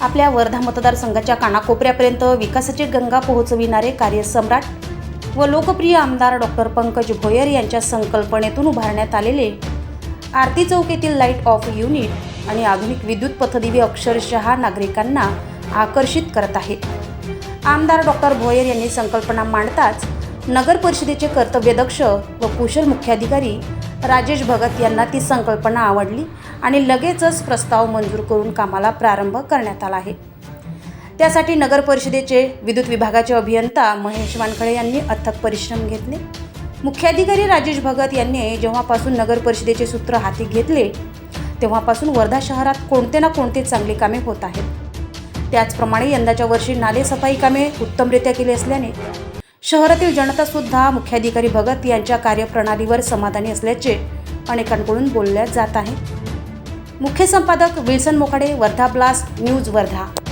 आपल्या वर्धा मतदारसंघाच्या कानाकोपऱ्यापर्यंत विकासाची गंगा पोहोचविणारे कार्यसम्राट व लोकप्रिय आमदार डॉक्टर पंकज भोयर यांच्या संकल्पनेतून उभारण्यात आलेले आरती चौक येथील लाइट ऑफ युनिट आणि आधुनिक विद्युत पथदिवे अक्षरशः नागरिकांना आकर्षित करत आहे आमदार डॉक्टर भोयर यांनी संकल्पना मांडताच नगर परिषदेचे कर्तव्यदक्ष व कुशल मुख्याधिकारी राजेश भगत यांना ती संकल्पना आवडली आणि लगेचच प्रस्ताव मंजूर करून कामाला प्रारंभ करण्यात आला आहे. त्यासाठी नगर परिषदेचे विद्युत विभागाचे अभियंता महेश वानखळे यांनी अथक परिश्रम घेतले. मुख्याधिकारी राजेश भगत यांनी जेव्हापासून नगर परिषदेचे सूत्र हाती घेतले तेव्हापासून वर्धा शहरात कोणते ना कोणते चांगली कामे होत आहेत. त्याचप्रमाणे यंदाच्या वर्षी नालेसफाई कामे उत्तमरित्या केली असल्याने शहरातील जनतासुद्धा मुख्याधिकारी भगत यांच्या कार्यप्रणालीवर समाधानी असल्याचे अनेकांकडून बोलल्या जात आहे. मुख्य संपादक Wilson Mokhade Wardha blast news Wardha.